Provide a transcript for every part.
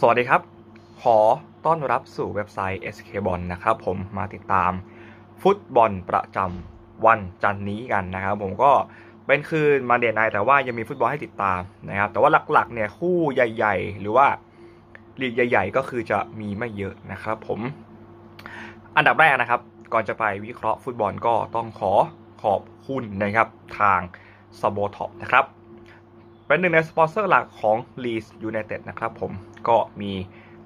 สวัสดีครับ ขอต้อนรับสู่เว็บไซต์ SK b o l นะครับผมมาติดตามฟุตบอลประจำวันจันนี้กันนะครับผมก็เป็นคืนมาเดนไนแต่ว่ายังมีฟุตบอลให้ติดตามนะครับ แต่ว่าหลักๆเนี่ยคู่ใหญ่ ๆ หรือว่าลีกใหญ่ ๆ ก็คือจะมีไม่เยอะนะครับผม อันดับแรกนะครับ ก่อนจะไปวิเคราะห์ฟุตบอลก็ต้องขอขอบคุณนะครับทาง s b o t o p นะครับ เป็นหนึ่งในสปอนเซอร์หลักของ Leeds United นะครับผมก็มี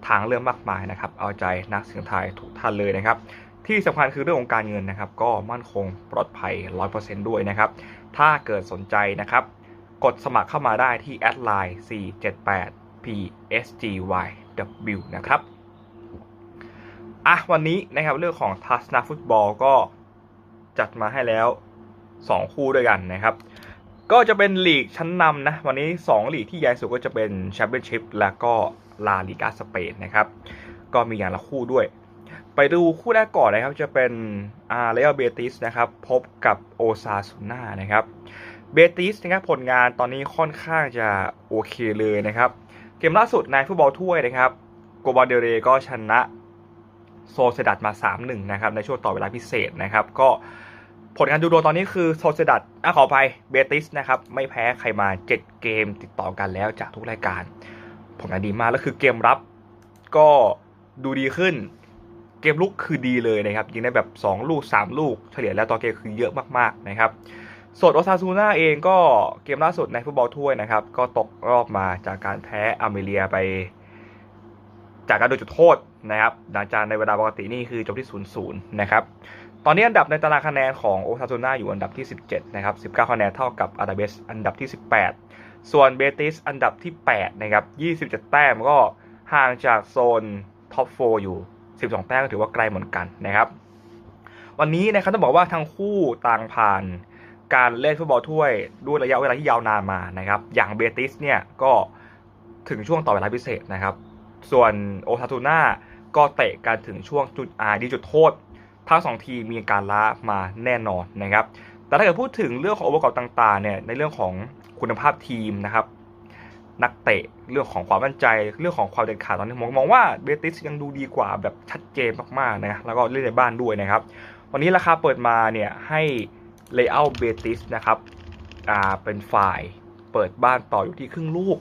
ทางเลือกมากมายนะครับ เอาใจนักเสียงไทายทุกท่านเลยนะครับ ที่สำคัญคือเรื่องของการเงินนะครับ ก็มั่นคงปลอดภัย 100%ด้วยนะครับ ถ้าเกิดสนใจนะครับ กดสมัครเข้ามาได้ที่แอดไลน์478 psgyw นะครับอะวันนี้นะครับเรื่องของทัศนาฟุตบอลก็จัดมาให้แล้ว 2 คู่ด้วยกันนะครับ ก็จะเป็นลีกชั้นนำนะ วันนี้ 2 ลีกที่ใหญ่สุดก็จะเป็นแชมเปี้ยนชิพและก็ลาลิกาสเปนนะครับ ก็มีอย่างละคู่ด้วย ไปดูคู่แรกก่อนนะครับ จะเป็นอาร์เรอัลเบติสนะครับ พบกับโอซาซูน่านะครับเบติสนะครับผลงานตอนนี้ค่อนข้างจะโอเคเลยนะครับ เกมล่าสุดในฟุตบอลถ้วยนะครับโกบาเดเรก็ชนะโซเซดัตมา 3-1 นะครับ ในช่วงต่อเวลาพิเศษนะครับ ก็ ผลงานดูโดตอนนี้คือโซเซดัตอะขออภัยเบติสนะครับ ไม่แพ้ใครมา 7 เกมติดต่อกันแล้วจากทุกรายการ ผลงานดีมากแล้วคือเกมรับก็ดูดีขึ้น เกมลุกคือดีเลยนะครับ ยิงได้แบบ 2 ลูก 3 ลูก เฉลี่ยแล้วต่อเกมคือเยอะมากๆนะครับส่วนโอซาซูน่าเองก็เกมล่าสุดในฟุตบอลถ้วยนะครับ ก็ตกรอบมาจากการแพ้อเมเรียไป จากการโดนจุดโทษนะครับหลังจากในเวลาปกตินี่คือจบที่ 0-0 นะครับ ตอนนี้อันดับในตารางคะแนนของโอซาซูน่าอยู่อันดับที่ 17 นะครับ 19 คะแนนเท่ากับอาราเบสอันดับที่ 18 ส่วนเบติสอันดับที่ 8 นะครับ 27 แต้มก็ห่างจากโซนท็อป 4 อยู่ 12 แต้มก็ถือว่าไกลเหมือนกันนะครับ วันนี้นะครับต้องบอกว่าทั้งคู่ต่างผ่านการเล่นฟุตบอลถ้วยด้วยระยะเวลาที่ยาวนานมานะครับ อย่างเบติสเนี่ยก็ถึงช่วงต่อเวลาพิเศษนะครับ ส่วนโอซาซูน่าก็เตะกันถึงช่วงจุดอาดีจุดโทษ ทั้งสองทีมมีการล้ามาแน่นอนนะครับ แต่ถ้าเกิดพูดถึงเรื่องขององค์ประกอบต่างๆเนี่ยในเรื่องของคุณภาพทีมนะครับนักเตะเรื่องของความมั่นใจเรื่องของความเด็ดขาดตอนนี้ผมมองว่าเบติสยังดูดีกว่าแบบชัดเจนมากๆนะแล้วก็เล่นในบ้านด้วยนะครับ วันนี้ราคาเปิดมาเนี่ยให้เลเยอร์เบติสนะครับอ่าเป็นฝ่ายเปิดบ้านต่ออยู่ที่ครึ่งลูก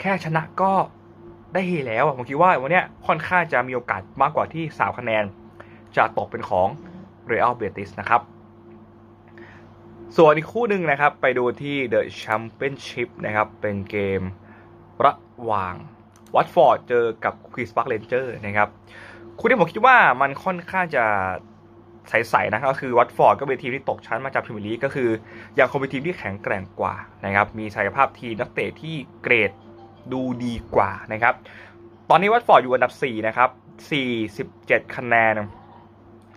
แค่ชนะก็ได้แล้วผมคิดว่าวันนี้ค่อนข้างจะมีโอกาสมากกว่าที่ 3 คะแนน จะตกเป็นของเรอัลเบติสนะครับ ส่วนอีกคู่หนึ่งนะครับไปดูที่ The Championship นะครับ เป็นเกมระหว่างวัตฟอร์ดเจอกับควีสปาร์คเรนเจอร์นะครับคู่ที่ผมคิดว่ามันค่อนข้างจะใสๆนะก็คือวัตฟอร์ดก็เป็นทีมที่ตกชั้นมาจากพรีเมียร์ลีกก็คือยังคงเป็นทีมที่แข็งแกร่งกว่านะครับ มีศักยภาพทีมนักเตะที่เกรดดูดีกว่านะครับ ตอนนี้วัตฟอร์ดอยู่อันดับ 4 นะครับ 47 คะแนน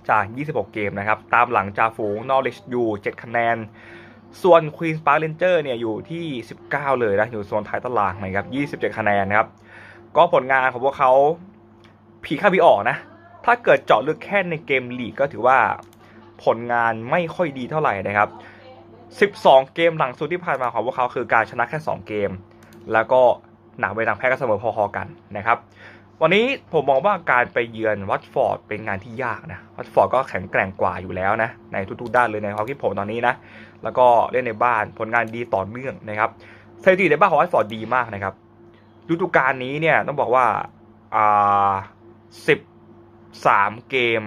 จาก 26 เกมนะครับ ตามหลังจาฝูงนอริชอยู่7คะแนน ส่วนควีนสปาร์เรนเจอร์เนี่ยอยู่ที่ 19 เลยนะ อยู่โซนท้ายตารางนะครับ27 คะแนนนะครับ ก็ผลงานของพวกเขาผีข้าผีออกนะ ถ้าเกิดเจาะลึกแค่ในเกมลีกก็ถือว่าผลงานไม่ค่อยดีเท่าไหร่นะครับ 12 เกมหลังสุดที่ผ่านมาของพวกเขาคือการชนะแค่ 2 เกม แล้วก็หนักไปทางแพ้ก็เสมอพอๆกันนะครับ วันนี้ผมมองว่าการไปเยือนวัตฟอร์ดเป็นงานที่ยากนะวัตฟอร์ดก็แข็งแกร่งกว่าอยู่แล้วนะในทุกๆด้านเลยในความคิดผมตอนนี้นะแล้วก็เล่นในบ้านผลงานดีต่อเนื่องนะครับสถิติในบ้านของวัตฟอร์ดดีมากนะครับฤดูกาลนี้เนี่ยต้องบอกว่าอ่าสิบสามเกม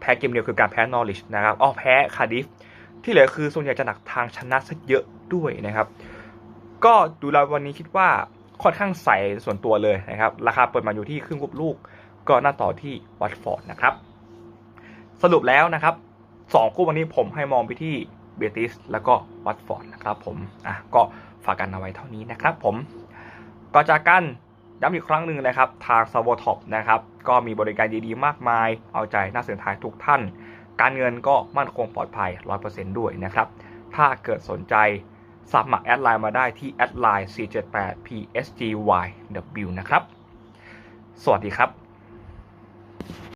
แพ้เกมเดียวคือการแพ้นอริชนะครับอ๋อแพ้คาดิฟที่เหลือคือส่วนใหญ่จะหนักทางชนะซะเยอะด้วยนะครับ ก็ดูแล้ววันนี้คิดว่า ค่อนข้างใสส่วนตัวเลยนะครับ ราคาเปิดมาอยู่ที่ครึ่งกุบลูก ก็น่าต่อที่วัตฟอร์ดนะครับ สรุปแล้วนะครับสองคู่วันนี้ผมให้มองไปที่เบติสแล้วก็วัตฟอร์ดนะครับผมอะก็ฝากกันเอาไว้เท่านี้นะครับผมก็จากกันย้ำอีกครั้งหนึ่งนะครับ ทาง s ว t o p นะครับ ก็มีบริการดีๆ มากมาย เอาใจนักเสี่ยงทายทุกท่าน การเงินก็มั่นคงปลอดภัย 100%ด้วยนะครับ ถ้าเกิดสนใจ สมัครแอดไลน์มาได้ที่แอดไลน์478 psgyw นะครับ สวัสดีครับ